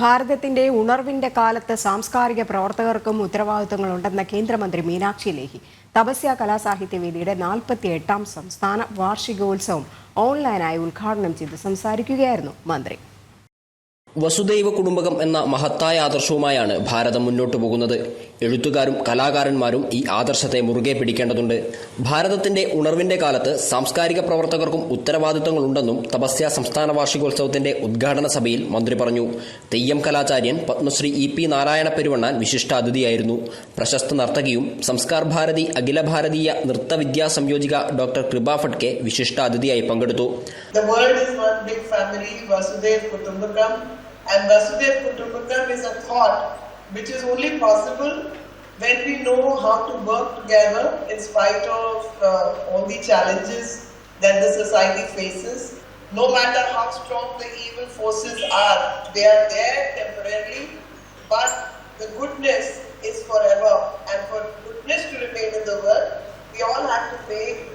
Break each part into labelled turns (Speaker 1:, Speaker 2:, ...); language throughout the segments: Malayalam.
Speaker 1: ഭാരതത്തിന്റെ ഉണർവിന്റെ കാലത്ത് സാംസ്കാരിക പ്രവർത്തകർക്കും ഉത്തരവാദിത്തങ്ങളുണ്ടെന്ന കേന്ദ്രമന്ത്രി മീനാക്ഷി ലേഹി തപസ്യ കലാസാഹിത്യവേദിയുടെ നാൽപ്പത്തി എട്ടാം സംസ്ഥാന വാർഷികോത്സവം ഓൺലൈനായി ഉദ്ഘാടനം ചെയ്ത് സംസാരിക്കുകയായിരുന്നു മന്ത്രി.
Speaker 2: വസുദൈവ കുടുംബകം എന്ന മഹത്തായ ആദർശവുമായാണ് ഭാരതം മുന്നോട്ടു പോകുന്നത്. എഴുത്തുകാരും കലാകാരന്മാരും ഈ ആദർശത്തെ മുറുകെ പിടിക്കേണ്ടതുണ്ട്. ഭാരതത്തിന്റെ ഉണർവിന്റെ കാലത്ത് സാംസ്കാരിക പ്രവർത്തകർക്കും ഉത്തരവാദിത്തങ്ങളുണ്ടെന്നും തപസ്യ സംസ്ഥാന വാർഷികോത്സവത്തിന്റെ ഉദ്ഘാടന സഭയിൽ മന്ത്രി പറഞ്ഞു. തെയ്യം കലാചാര്യൻ പത്മശ്രീ ഇ പി നാരായണ പെരുവണ്ണാൻ വിശിഷ്ടാതിഥിയായിരുന്നു. പ്രശസ്ത നർത്തകിയും സംസ്കാർ ഭാരതി അഖില ഭാരതീയ നൃത്തവിദ്യാ സംയോജിക ഡോക്ടർ കൃപ ഫട്കെ വിശിഷ്ടാതിഥിയായി പങ്കെടുത്തു.
Speaker 3: And Vasudev Kutumbakam is a thought which is only possible when we know how to work together in spite of uh, all the challenges that the society faces. No matter how strong the evil forces are, they are there temporarily, but the goodness is forever. And for goodness to remain in the world, we all have to pay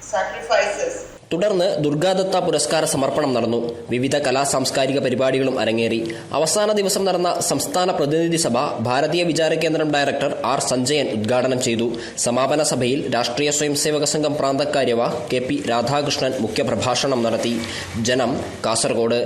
Speaker 3: sacrifices.
Speaker 2: തുടർന്ന് ദുർഗാദത്ത പുരസ്കാര സമർപ്പണം നടന്നു. വിവിധ കലാ സാംസ്കാരിക പരിപാടികളും അരങ്ങേറി. അവസാന ദിവസം നടന്ന സംസ്ഥാന പ്രതിനിധി സഭ ഭാരതീയ വിചാര കേന്ദ്രം ഡയറക്ടർ ആർ സഞ്ജയൻ ഉദ്ഘാടനം ചെയ്തു. സമാപന സഭയിൽ രാഷ്ട്രീയ സ്വയംസേവക സംഘം പ്രാന്തക്കാര്യവ കെ പി രാധാകൃഷ്ണൻ മുഖ്യപ്രഭാഷണം നടത്തി. ജനം കാസർഗോഡ്.